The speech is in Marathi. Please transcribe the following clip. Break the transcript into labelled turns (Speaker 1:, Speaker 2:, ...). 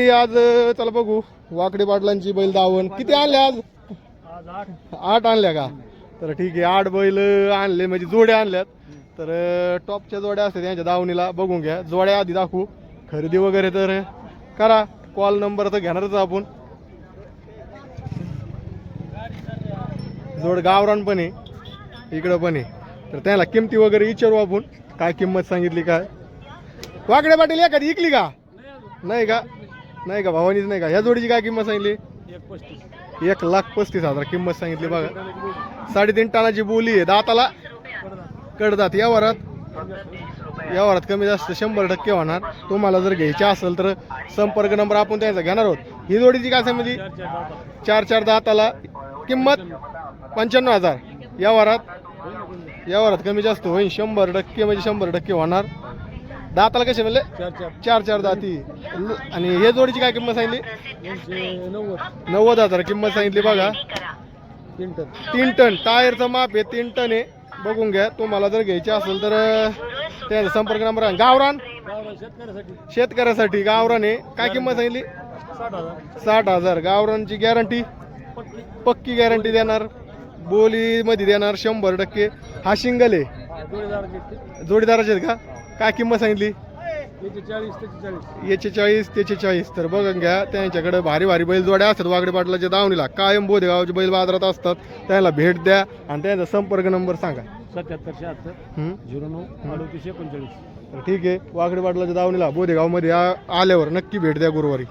Speaker 1: आज चला बघू. वाकडे पाटलांची बैल दावण. किती आणले आज?
Speaker 2: आठ
Speaker 1: आणल्या का? तर ठीक आहे आठ बैल आणले. म्हणजे जोड्या आणल्यात. तर टॉपच्या जोड्या असतात यांच्या दावणीला. बघून घ्या. जोड्या आधी दाखवू. खरेदी वगैरे तर करा. कॉल नंबर तर घेणारच आपण. जोड गावरान पण आहे. इकडं पण आहे. तर त्याला किमती वगैरे विचारू आपण. काय किंमत सांगितली काय? वाकडे पाटील एखादी इकली का? नाही का? नाही का भावानीच नाही का? ह्या जोडीची काय किंमत सांगितली?
Speaker 2: एक पस्तीस.
Speaker 1: एक लाख पस्तीस हजार किंमत सांगितली बघा. साडेतीन टनाची बोली आहे. दाताला कडदात. या वरात या वरात कमी जास्त शंभर टक्के होणार. तुम्हाला जर घ्यायची असेल तर संपर्क नंबर आपण त्याचा घेणार आहोत. ही जोडीची काय सांगितली
Speaker 2: चार चार दाता
Speaker 1: चार चार दाताला. किंमत पंच्याण्णव हजार. या वरात या वरात कमी जास्त होईल. शंभर टक्के म्हणजे शंभर टक्के होणार. दाताला कसे म्हणले?
Speaker 2: चार चार.
Speaker 1: चार चार दाती. आणि हे जोडीची काय किंमत सांगितली?
Speaker 2: दोनशे नव्वद.
Speaker 1: नव्वद हजार किंमत सांगितली बघा.
Speaker 2: तीन टन.
Speaker 1: तीन टन. टायरचं माप आहे तीन टन आहे. बघून घ्या तुम्हाला जर घ्यायचे असेल तर अं, त्याचा संपर्क नंबर आहे गावरान.
Speaker 2: शेतकऱ्यासाठी.
Speaker 1: शेतकऱ्यासाठी गावरान आहे. काय किंमत सांगितली?
Speaker 2: साठ हजार.
Speaker 1: साठ हजार. गावरानची गॅरंटी पक्की. गॅरंटी देणार. बोलीमध्ये देणार शंभर टक्के. हा शिंगल आहे.
Speaker 2: ते.
Speaker 1: जोडीदाराचे आहेत का? काय किंमत सांगितली?
Speaker 2: याचे चाळीस त्याचे चाळीस
Speaker 1: तर बघून घ्या त्यांच्याकडे भारी भारी बैल जोड्या असतात. वागडे पाटलाच्या दावणीला कायम बोधेगावचे बैल बाजारात असतात. त्याला भेट द्या आणि त्यांचा संपर्क नंबर सांगा.
Speaker 2: सत्याहत्तर शहात्तर? झिरो नऊ अडतीस एकोणचाळीस.
Speaker 1: ठीक आहे. वागडे पाटलाच्या दावणीला बोधेगावमध्ये आल्यावर नक्की भेट द्या गुरुवारी.